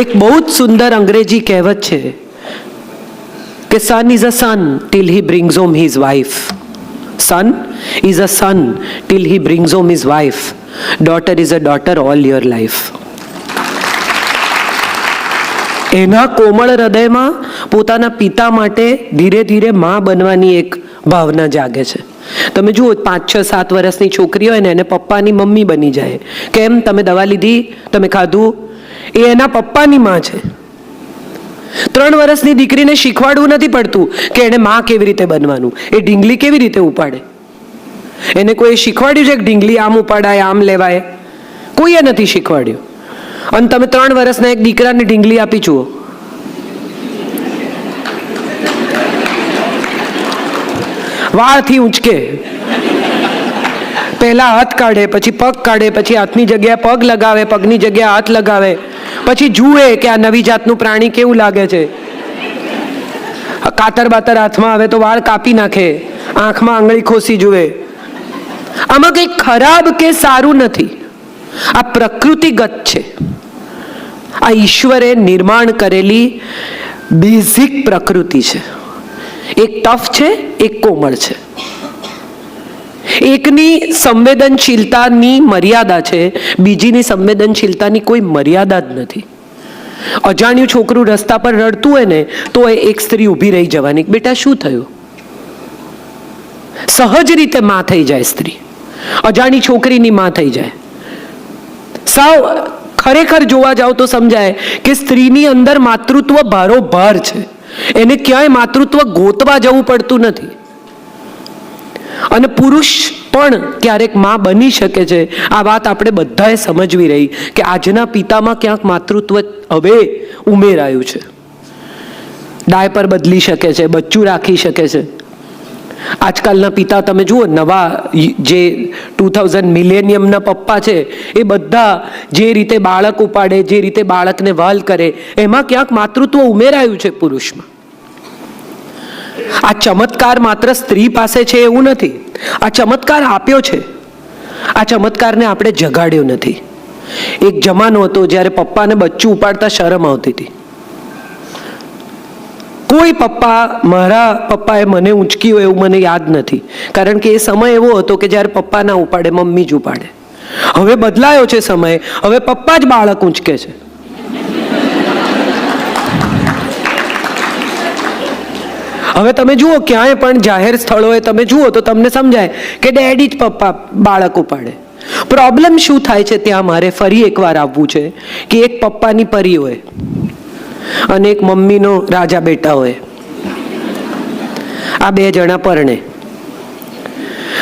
એક બહુ જ સુંદર અંગ્રેજી કહેવત છે કે son is a son till he brings home his wife son is a son till he brings home his wife daughter is a daughter all your life એના કોમળ હૃદયમાં પોતાના પિતા માટે ધીરે ધીરે મા બનવાની એક ભાવના જાગે છે. તમે જુઓ, પાંચ, છ, સાત વર્ષની છોકરી હોય ને, એને પપ્પાની મમ્મી બની જાય. કેમ? તમે દવા લીધી, તમે ખાધું એ એના પપ્પાની માં છે. ત્રણ વર્ષની દીકરીને શીખવાડવું નથી પડતું કે એને માં કેવી રીતે બનવાનું, એ ઢીંગલી કેવી રીતે ઉપાડે. એને કોઈ શીખવાડ્યું છે કે ઢીંગલી આમ ઉપાડાય, આમ લેવાય? કોઈએ નથી શીખવાડ્યું. અને તમે ત્રણ વર્ષના એક દીકરાને ઢીંગલી આપી જુઓ. વાળથી ઊંચકે. પહેલા હાથ કાઢે, પછી પગ કાઢે, પછી હાથની જગ્યાએ પગ લગાવે, પગની જગ્યાએ હાથ લગાવે. પછી જુએ કે આ નવી જાતનું પ્રાણી કેવું લાગે છે. કાતર બાતર હાથમાં આવે તો વાળ કાપી નાખે, આંખમાં આંગળી ખોસી જુએ. આમાં કંઈ ખરાબ કે સારું નથી. આ પ્રકૃતિગત છે. આ ઈશ્વરે નિર્માણ કરેલી બેઝિક પ્રકૃતિ છે. એક ટફ છે, એક કોમળ છે. એકની સંવેદનશીલતાની મર્યાદા છે, બીજીની સંવેદનશીલતાની કોઈ મર્યાદા જ નથી. અજાણ્યું છોકરું રસ્તા પર રડતું હોય ને, તો એ એક સ્ત્રી ઊભી રહી જવાની. બેટા, શું થયું? સહજ રીતે માં થઈ જાય સ્ત્રી. અજાણી છોકરીની માં થઈ જાય. સાવ ખરેખર જોવા જાવ તો સમજાય કે સ્ત્રીની અંદર માતૃત્વ ભારોભાર છે. એને ક્યાંય માતૃત્વ ગોતવા જવું પડતું નથી. અને પુરુષ પણ ક્યારેકમાં બની શકે છે. આ વાત આપણે બધાએ સમજવી રહી કે આજના પિતામાં ક્યાંક માતૃત્વ હવે ઉમેરાયું છે. ડાયપર બદલી શકે છે, બચ્ચું રાખી શકે છે. આજકાલના પિતા તમે જુઓ, નવા જે ટુ થાઉઝન્ડ મિલેનિયમના પપ્પા છે, એ બધા જે રીતે બાળક ઉપાડે, જે રીતે બાળકને વાલ કરે, એમાં ક્યાંક માતૃત્વ ઉમેરાયું છે પુરુષમાં. આ ચમત્કાર માત્ર સ્ત્રી પાસે છે એવું નથી. આ ચમત્કાર આપ્યો છે. આ ચમત્કારને આપણે જગાડ્યો નથી. એક જમાનો હતો જ્યારે પપ્પાને બચ્ચું ઉપાડતા શરમ આવતી હતી. કોઈ પપ્પા, મારા પપ્પાએ મને ઊંચકી હોય એવું મને યાદ નથી. કારણ કે એ સમય એવો હતો કે જ્યારે પપ્પા ના ઉપાડે, મમ્મી જ ઉપાડે. હવે બદલાયો છે સમય. હવે પપ્પા જ બાળક ઊંચકે છે. હવે તમે જુઓ, ક્યાંય પણ જાહેર સ્થળોએ તમે જુઓ તો તમને સમજાય કે ડેડી જ પપ્પા બાળક ઉપાડે. પ્રોબ્લેમ શું થાય છે? ત્યાં મારે ફરી એકવાર આવવું છે કે એક પપ્પાની પરી હોય અને એક મમ્મીનો રાજા બેટા હોય. આ બે જણા પરણે.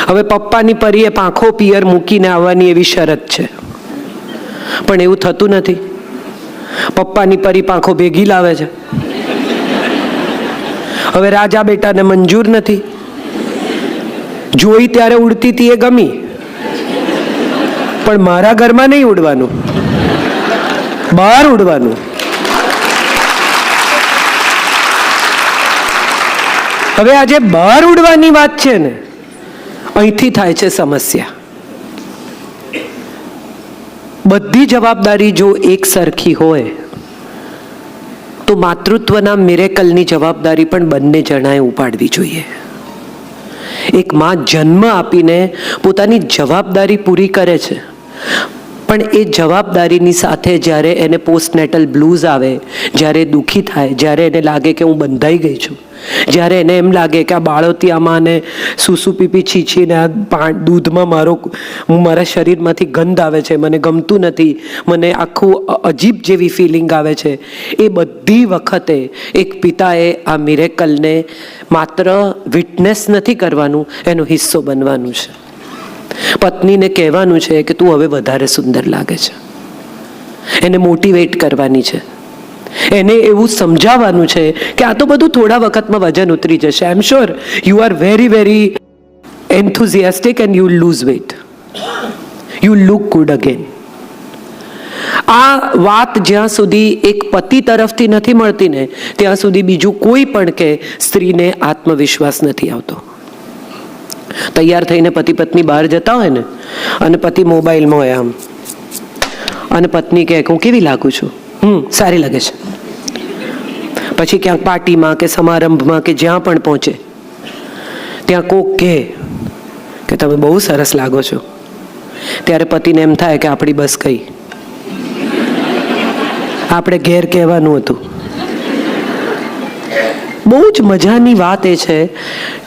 હવે પપ્પાની પરીએ પાંખો પિયર મૂકીને આવવાની એવી શરત છે. પણ એવું થતું નથી. પપ્પાની પરી પાંખો ભેગી લાવે છે. હવે રાજા બેટાને મંજૂર નથી. જોઈ ત્યારે ઉડતી હતી એ ગમી. પણ મારા ઘરમાં નહીં ઉડવાનું. બહાર ઉડવાનું. હવે આજે બહાર ઉડવાની વાત છે ને, અહીંથી થાય છે સમસ્યા. બધી જવાબદારી જો એક સરખી હોય તો માતૃત્વના મિરેકલની જવાબદારી પણ બંને જણાએ ઉપાડવી જોઈએ. એક માં જન્મ આપીને પોતાની જવાબદારી પૂરી કરે છે. પણ એ જવાબદારીની સાથે જ્યારે એને પોસ્ટનેટલ બ્લૂઝ આવે, જ્યારે દુઃખી થાય, જ્યારે એને લાગે કે હું બંધાઈ ગઈ છું જ્યારે એને એમ લાગે કે આ બાળોતિયામાં ને સૂસુ પીપી છીછીને આ દૂધમાં મારો મારા શરીરમાંથી ગંધ આવે છે, મને ગમતું નથી, મને આખું અજીબ જેવી ફિલિંગ આવે છે. એ બધી વખતે એક પિતાએ આ મિરેકલને માત્ર વિટનેસ નથી કરવાનું, એનો હિસ્સો બનવાનું છે. પત્નીને કહેવાનું છે કે તું હવે વધારે સુંદર લાગે છે. એને મોટિવેટ કરવાની છે. એને એવું સમજાવવાનું છે કે આ તો બધું થોડા વખતમાં વજન ઉતરી જશે. I am sure you are very very enthusiastic and you lose weight you look good again આ વાત જ્યાં સુધી એક પતિ તરફથી નથી મળતી ને, ત્યાં સુધી બીજું કોઈ પણ કે સ્ત્રીને આત્મવિશ્વાસ નથી આવતો. તૈયાર થઈને પતિ પત્ની બહાર જતા હોય ને, અને પતિ મોબાઈલમાં હોય આમ, અને પત્ની કહે હું કેવી લાગુ છું? હમ, સારી લાગે છે. પછી ક્યાંક પાર્ટીમાં કે સમારંભમાં કે જ્યાં પણ પહોંચે, ત્યાં કોક કહે કે તમે બહુ સરસ લાગો છો. ત્યારે પતિને એમ થાય કે આપણી બસ કઈ? આપણે ઘેર કહેવાનું હતું. બહુ જ મજાની વાત એ છે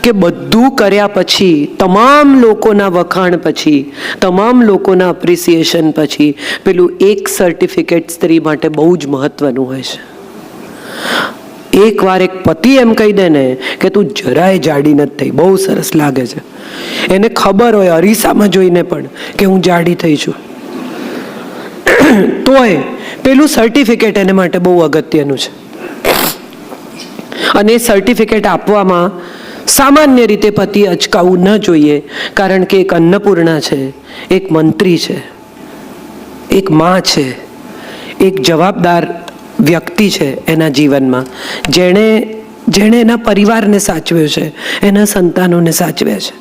કે બધું કર્યા પછી, તમામ લોકોના વખાણ પછી, તમામ લોકોના અપ્રિસિએશન પછી, પેલું એક સર્ટિફિકેટ સ્ત્રી માટે બહુ જ મહત્વનું હોય છે. એકવાર એક પતિ એમ કહી દે ને કે તું જરાય જાડી નથી થઈ, બહુ સરસ લાગે છે. એને ખબર હોય, અરીસામાં જોઈને પણ, કે હું જાડી થઈ છું. તોય પેલું સર્ટિફિકેટ એને માટે બહુ અગત્યનું છે. અને સર્ટિફિકેટ આપવામાં સામાન્ય રીતે પતિ અચકાવવું ન જોઈએ, કારણ કે એક અન્નપૂર્ણા છે, એક મંત્રી છે, એક માં છે, એક જવાબદાર વ્યક્તિ છે એના જીવનમાં. જેણે જેણે એના પરિવારને સાચવ્યો છે, એના સંતાનોને સાચવ્યા છે.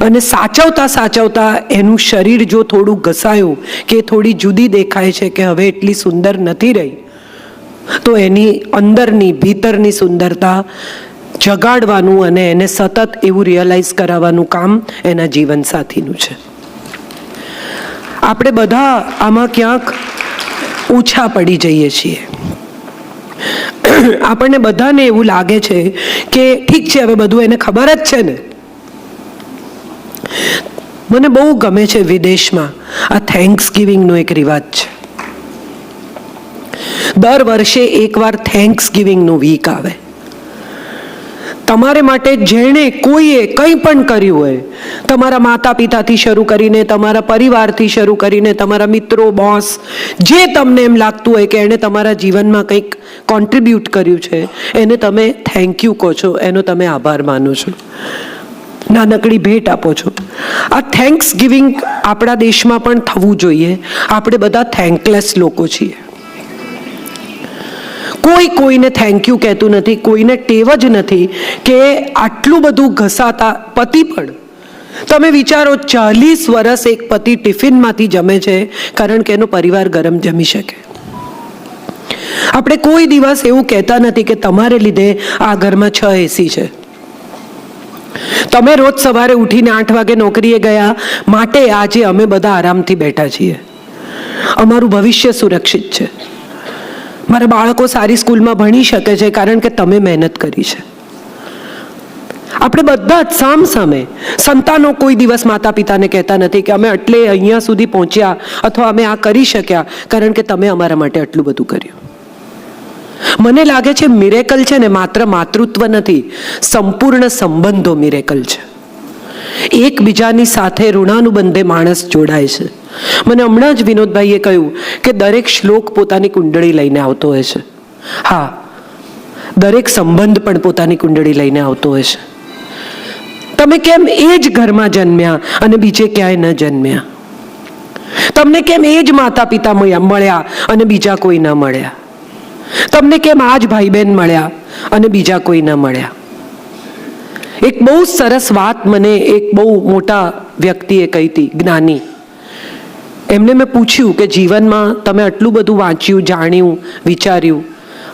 અને સાચવતા સાચવતા એનું શરીર જો થોડું ઘસાયું કે થોડી જુદી દેખાય છે કે હવે એટલી સુંદર નથી રહી તો એની અંદરની, ભીતરની સુંદરતા જગાડવાનું અને એને સતત એવું રિયલાઇઝ કરાવવાનું કામ એના જીવનસાથીનું છે. આપણે બધા આમાં ક્યાંક ઓછા પડી જઈએ છીએ. આપણને બધાને એવું લાગે છે કે ઠીક છે, હવે બધું એને ખબર જ છે ને. મને બહુ ગમે છે વિદેશમાં આ થેન્ક્સ ગિવિંગનો એક રિવાજ છે. દર વર્ષે એકવાર થેન્ક્સ ગિવિંગનું વીક આવે. તમારે માટે જેણે કોઈએ કંઈ પણ કર્યું હોય, તમારા માતા પિતાથી શરૂ કરીને, તમારા પરિવારથી શરૂ કરીને, તમારા મિત્રો બોસ જે તમને એમ લાગતું હોય કે એણે તમારા જીવનમાં કંઈક કોન્ટ્રીબ્યુટ કર્યું છે, એને તમે થેન્ક યુ કહો છો, એનો તમે આભાર માનો છો. નાનકડી ભેટ આપો છો. આ થેન્ક્સ ગિવિંગ આપણા દેશમાં પણ થવું જોઈએ. આપણે બધા થેન્કલેસ લોકો છીએ. કોઈ કોઈને થેન્ક યુ કહેતું નથી, કોઈને ટેવ જ નથી કે આટલું બધું ઘસાતા પતિ પણ. તમે વિચારો ચાલીસ વર્ષ એક પતિ ટિફિનમાંથી જમે છે કારણ કે એનો પરિવાર ગરમ જમી શકે. આપણે કોઈ દિવસ એવું કહેતા નથી કે તમારે લીધે આ ઘરમાં છ એસી છે. તમે રોજ સવારે ઉઠીને આઠ વાગે નોકરીએ ગયા, માટે આજે અમે બધા આરામથી બેઠા છીએ. અમારું ભવિષ્ય સુરક્ષિત છે. મારા બાળકો સારી સ્કૂલમાં ભણી શકે છે, કારણ કે તમે મહેનત કરી છે. આપણે બધા જ સામ સામે સંતાનો કોઈ દિવસ માતા પિતાને કહેતા નથી કે અમે એટલે અહીંયા સુધી પહોંચ્યા અથવા અમે આ કરી શક્યા, કારણ કે તમે અમારા માટે આટલું બધું કર્યું. મને લાગે છે મિરેકલ છે ને માત્ર માતૃત્વ નથી, સંપૂર્ણ સંબંધો મિરેકલ છે. એકબીજાની સાથે ઋણાનુબંધે માણસ જોડાય છે. મને હમણાં જ વિનોદભાઈએ કહ્યું કે દરેક શ્લોક પોતાની કુંડળી લઈને આવતો હોય છે. હા, દરેક સંબંધ પણ પોતાની કુંડળી લઈને આવતો હોય છે. તમે કેમ એ જ ઘરમાં જન્મ્યા અને બીજે ક્યાંય ન જન્મ્યા? તમને કેમ એ જ માતા પિતા મળ્યા અને બીજા કોઈ ન મળ્યા? તમને કેમ આ જ ભાઈ બહેન મળ્યા અને બીજા કોઈ ન મળ્યા? એક બહુ સરસ વાત મને એક બહુ મોટા વ્યક્તિએ કહી હતી, જ્ઞાની. એમને મેં પૂછ્યું કે જીવનમાં તમે આટલું બધું વાંચ્યું, જાણ્યું, વિચાર્યું,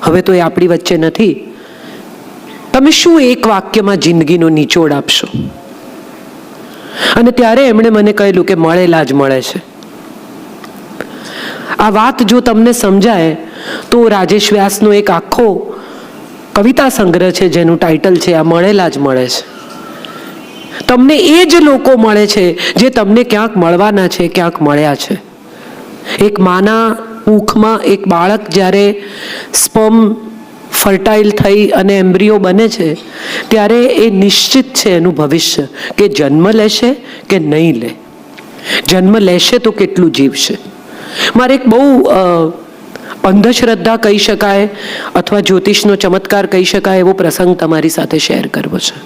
હવે તો એ આપણી વચ્ચે નથી. તમે શું એક વાક્યમાં જિંદગીનો નિચોડ આપશો? અને ત્યારે એમણે મને કહેલું કે મળેલા જ મળે છે. આ વાત જો તમને સમજાય, તો રાજેશ વ્યાસનો એક આખો કવિતા સંગ્રહ છે, જેનું ટાઇટલ છે, આ મળેલા જ મળે છે. તમને એ જ લોકો મળે છે, જે તમને ક્યાંક મળવાના છે, ક્યાંક મળ્યા છે. એક માના ઊંખમાં એક બાળક જ્યારે સ્પમ ફર્ટાઇલ થઈ અને એમ્બ્રિયો બને છે, ત્યારે એ નિશ્ચિત છે એનું ભવિષ્ય, કે જન્મ લેશે કે નહીં લે. જન્મ લેશે તો કેટલું જીવશે. મારે એક બહુ અંધશ્રદ્ધા કહી શકાય અથવા જ્યોતિષનો ચમત્કાર કહી શકાય એવો પ્રસંગ તમારી સાથે શેર કરવો છે.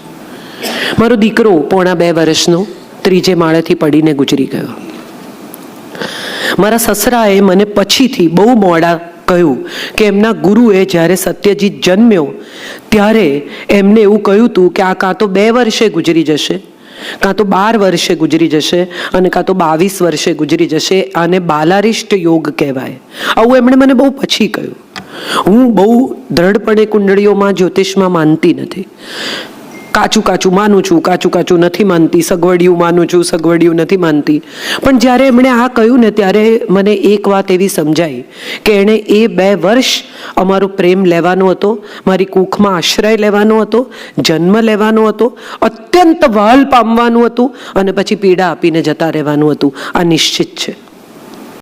મારો દીકરો પોણા બે વર્ષનો ત્રીજે માળેથી પડીને ગુજરી ગયો. મારા સસરાએ મને પછીથી બહુ મોડા કહ્યું કે એમના ગુરુએ જ્યારે સત્યજીત જન્મ્યો ત્યારે એમને એવું કહ્યું હતું કે આ કાં તો બે વર્ષે ગુજરી જશે. કાં તો બાર વર્ષે ગુજરી જશે અને કાં તો બાવીસ વર્ષે ગુજરી જશે, આને બાલારિષ્ટ યોગ કહેવાય. આવું એમણે મને બહુ પછી કહ્યું. હું બહુ દ્રઢપણે કુંડળીઓમાં જ્યોતિષમાં માનતી નથી. કાચું કાચું માનું છું, કાચું કાચું નથી માનતી, સગવડિયું માનું છું, સગવડિયું નથી માનતી. પણ જ્યારે એમણે આ કહ્યું ને ત્યારે મને એક વાત એવી સમજાઈ કે એણે એ બે વર્ષ અમારો પ્રેમ લેવાનો હતો, મારી કૂખમાં આશ્રય લેવાનો હતો, જન્મ લેવાનો હતો, અત્યંત વહાલ પામવાનું હતું અને પછી પીડા આપીને જતા રહેવાનું હતું. આ નિશ્ચિત છે.